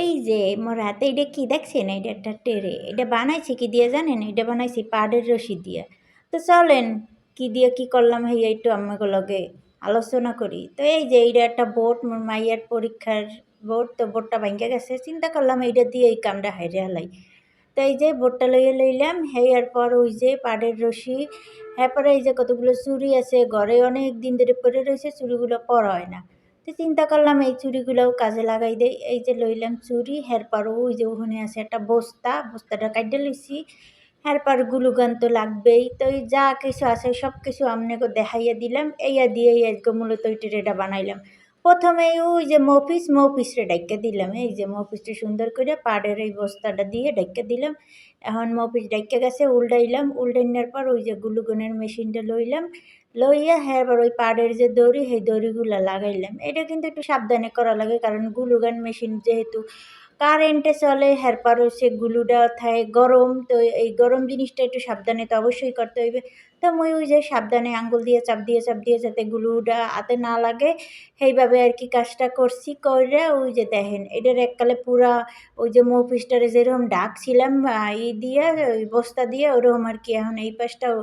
এই যে মোর হাতে এটা কি দেখছেন? এটা একটা টেরে। এটা বানাইছি কি দিয়ে জানেন? এটা বানাইছি পাড়ের রশি দিয়ে। তো চলেন, কি দিয়ে কি করলাম এই একটু আমাকে লগে আলোচনা করি। তো এই যে এইটা একটা বোর্ড মোর মাইয়ার পরীক্ষার বোর্ড তো বোর্ডটা ভাঙ্গে গেছে। চিন্তা করলাম এইটা দিয়ে এই কামটা হাইরে হালাই। তো এই যে বোর্ডটা লইয়ে লইলাম হেয়ার পর ওই যে পাড়ের রশি। এরপরে এই যে কতগুলো চুড়ি আছে, ঘরে অনেক দিন ধরে পরে রয়েছে, চুড়িগুলো পরা হয় না। তো চিন্তা করলাম এই চুড়িগুলোও কাজে লাগাই দেই। এই যে লইলাম চুড়ি হেরপার ওই যে ওখানে আছে একটা বস্তা, বস্তাটা কাটে লইছি। হেরপার গুলুগান তো লাগবেই। তো যা কিছু আছে সব কিছু আপনাকে দেখাইয়া দিলাম। এইয়া দিয়ে আজকে মূলত ওই টেরেটা বানাইলাম। প্রথমে ওই যে মফিস, মফিসরে ডাইকা দিলাম। এই যে মফিসটা সুন্দর করে পাড়ের এই বস্তাটা দিয়ে ডাইকা দিলাম। এখন মফিস ডাইকা গেছে, উল্টাইলাম। উল্টাইনার পর ওই যে গুলুগনের মেশিনটা লইলাম। লইয়া হ্যাঁ এবার ওই পাড়ের যে দড়ি, সেই দড়িগুলা লাগাইলাম। এটা কিন্তু একটু সাবধানে করা লাগে, কারণ গুলুগান মেশিন যেহেতু কারেন্টে চলে হ্যারপার সে গুলুটা থাকে গরম। তো এই গরম জিনিসটা একটু সাবধানে তো অবশ্যই করতে হইবে। তো মই ওই যে সাবধানে আঙ্গুল দিয়ে চাপ দিয়ে চাপ দিয়ে যাতে গুলুটা হাতে না লাগে, সেইভাবে আর কি কাজটা করছি। করে ওই যে দেখেন, এটার এককালে পুরা ওই যে মৌপিসটারে যেরকম ডাকছিলাম ই দিয়ে, ওই বস্তা দিয়ে, ওরকম আর কি এখন এই পাশটাও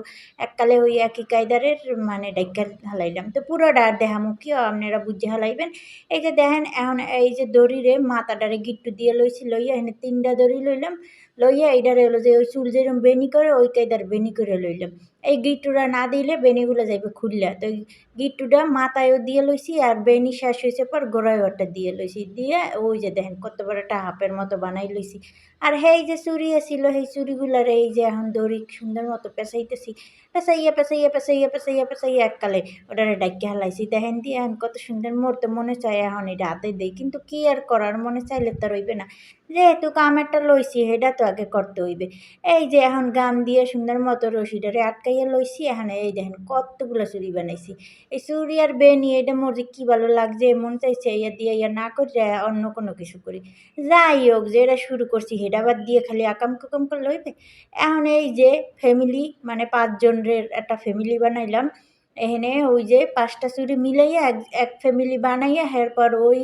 এককালে ওই একই কায়দারের মানে ডাইকার হালাইলাম। তো পুরোটা আর দেখামু, কি আপনারা বুঝে হালাইবেন? এই যে দেখেন, এখন এই যে দড়িরে মাথাটারে গিট্টু দিয়ে লইছি লইয়া এখানে তিনটা দড়ি লইলাম। লইয়া এইটারে হলো যে ওই চুল যেরকম বেনি করে ওই কায়দার বেনি করে লইলাম। এই গিট্টুটা না দিলে বেনিগুলো যাইবে খুললা। তো গিট্টুটা মাথায়ও দিয়ে লইছি আর বেনি শেষ হয়েছে পর গোড়ায় ওটা দিয়ে লইছি। দিয়ে ওই যে দেখেন কত বড় একটা হাফের মতো বানাই লইছি। আর হেই যে চুরি ছিল সেই চুরিগুলার এই যে এখন দড়ি সুন্দর মতো পেঁচাইতেছি। পেঁচাইয়া পেঁচাইয়া পেঁচাইয়া পেঁচাইয়া পেঁচাইয়া এককালে ওটারে ডাইকে হালাইছি। দেখেন দিয়ে এখন কত সুন্দর মরতে মনে চায় এখন এটা হাতে দেই। কিন্তু কি আর করার মনে চাইলে তো রইবে না। যেহেতু কামেরটা লইছি, সেটা তো আগে করতে হইবে। এই যে এখন গাম দিয়ে সুন্দর মতো রশিটারে আটকাইয়া লইছি, এখানে এই দেখেন কতগুলো চুরি বানাইছি। এই চুরি আর বেনি এটা মোর যে কী ভালো লাগছে, মন চাইছে ইয়া দিয়ে ইয়া না করে অন্য কোনো কিছু করি। যাই হোক, যে এটা শুরু করছি হেডাবাদ দিয়ে খালি আকাম কুকাম করলে হইবে। এখন এই যে ফ্যামিলি মানে পাঁচজনের একটা ফ্যামিলি বানাইলাম। এখানে ওই যে পাঁচটা চুরি মিলাইয়া এক ফ্যামিলি বানাইয়া, এরপর ওই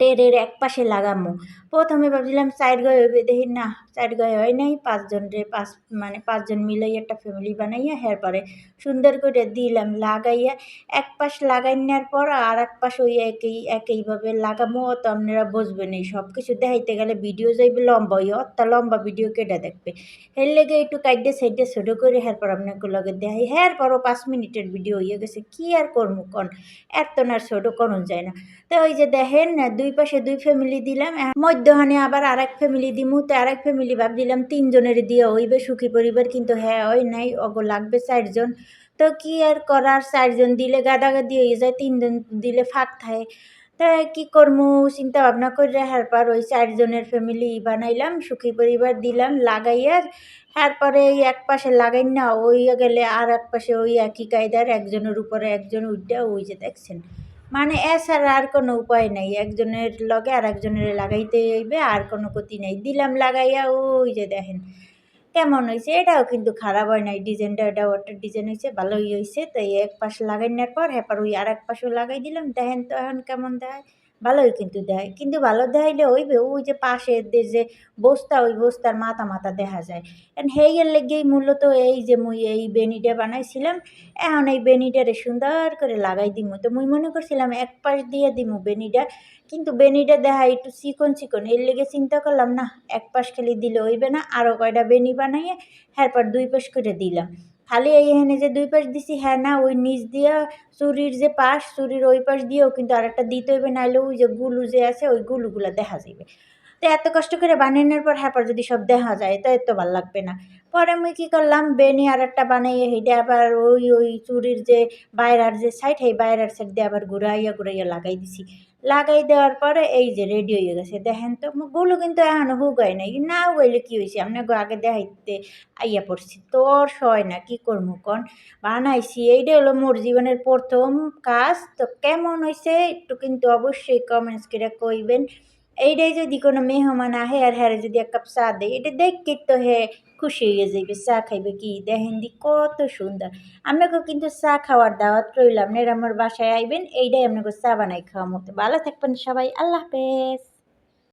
টেরের এক পাশে লাগামো। প্রথমে ভাবছিলাম সাইড গয়ে হইবে, দেখি না সাইড গয়ে হয় নাই, পাঁচজন রে, পাঁচ মানে পাঁচজন মিলাই একটা ফ্যামিলি বানাইয়া হের পরে। সুন্দর করে দিলাম, লাগাইয়া এক পাশ লাগাইনার পর আর এক পাশ ওই একই একইভাবে লাগামো তো আপনারা বুঝবেন এই সব কিছু দেখাইতে গেলে ভিডিও যাইবে লম্বা, ওই অত লম্বা ভিডিও কেটে দেখবে? এর লেগে একটু কাইডে সাইডে ছোটো করে হের পর আপনাকে লগে দেখাই। হ্যার পরও পাঁচ মিনিটের ভিডিও হয়ে গেছে, কি আর করব কন? এত না ছোটো করুন যায় না। তো ওই যে দেখেন দুই পাশে দুই ফ্যামিলি দিলাম মধ্যখানে আবার আর এক ফ্যামিলি দিমু, তো আর এক ফ্যামিলি ভাব দিলাম তিনজনের দিয়ে হইবে সুখী পরিবার, কিন্তু হ্যাঁ ওই নাই অগো লাগবে চারজন। তো কি আর করার, চারজন দিলে গাদাগাদি হয়ে যায়, তিনজন দিলে ফাঁক থাকে। তা কি করমু চিন্তা ভাবনা করে পর ওই চারজনের ফ্যামিলি বানাইলাম, সুখী পরিবার দিলাম লাগাইয়া পরে এই এক পাশে লাগাই না, ওই গেলে আর এক পাশে ওই একই কায়দার, একজনের উপরে একজন উঠা, ওই যে দেখছেন। মানে এছাড়া আর কোনো উপায় নাই। একজনের লগে আর একজনের লাগাইতে হইবে, আর কোনো ক্ষতি নাই। দিলাম লাগাইয়া, ওই যে দেখেন, কেমন হয়েছে এটাও কিন্তু খারাপ হয় নাই। ডিজাইনটা, এটা ওটার ডিজাইন হয়েছে ভালোই হয়েছে তো এক পাশ লাগাইনার পর হ্যাঁ ওই আর এক পাশেও লাগাই দিলাম। দেখেন তো এখন কেমন দেয় ভালোই কিন্তু দেয়। কিন্তু ভালো দেখাইলে ওইবে ওই যে পাশে যে বস্তা, ওই বস্তার মাথা মাথা দেখা যায়। এখন হেইয়ের লেগেই মূলত এই যে মুই এই বেনিটা বানাইছিলাম, এখন এই বেনিটারে সুন্দর করে লাগাই দিমু। তো মুই মনে করছিলাম এক পাশ দিয়ে দিমু বেনিটা, কিন্তু বেনিটা দেখা একটু চিকন চিকন। এর লেগে চিন্তা করলাম, না, এক পাশ খালি দিলে হইবে না আরও কয়টা বেনি বানাইয়ে হ্যাঁ দুই পাশ করে দিলাম। খালি এইখানে যে দুই পাশ দিছি হ্যাঁ না, ওই নিচ দিয়া চুরির যে পাশ, চুরির ওই পাশ দিয়েও কিন্তু আরেকটা দিতে হইবে নাহলে ওই যে গুলু যে আছে, ওই গুলুগুলো দেখা যাবে তো এত কষ্ট করে বানানোর পর হ্যাঁ যদি সব দেখা যায়, তো এত ভালো লাগবে না। পরে আমি কী করলাম, বেনি আর একটা বানাইয়ে হেঁটে আবার ওই ওই চুরির যে বাইরার যে সাইড সেই বাইরার সাইড দিয়ে আবার ঘুরাইয়া ঘুরাইয়া লাগাই দিছি। লাগাই দেওয়ার পরে এই যে রেডি হয়ে গেছে। দেখেন তো গুলো কিন্তু এখনও হুগায় নাই। না হুগাইলে কী হয়েছে আপনাকে আগে দেখাইতে আইয়া পড়ছি। তোর সয় না, কি করব কন? বানাইছি। এইটা হলো মোর জীবনের প্রথম কাজ। তো কেমন হয়েছে একটু কিন্তু অবশ্যই কমেন্টস করে কইবেন। এইটাই যদি কোনো মেহমান আহে আর হ্যাঁ যদি এক কাপ চা দেয়, এটা দেখকে তো হে খুশি হয়ে যাইবে, চা খাইবে কি? দেখেন দি কত সুন্দর। আপনাকেও কিন্তু চা খাওয়ার দাওয়াত রইলাম আপনারা বাসায় আইবেন এইটাই আপনাকে চা বানাই খাওয়া মতো। ভালো থাকবেন সবাই। আল্লাহ হাফেজ।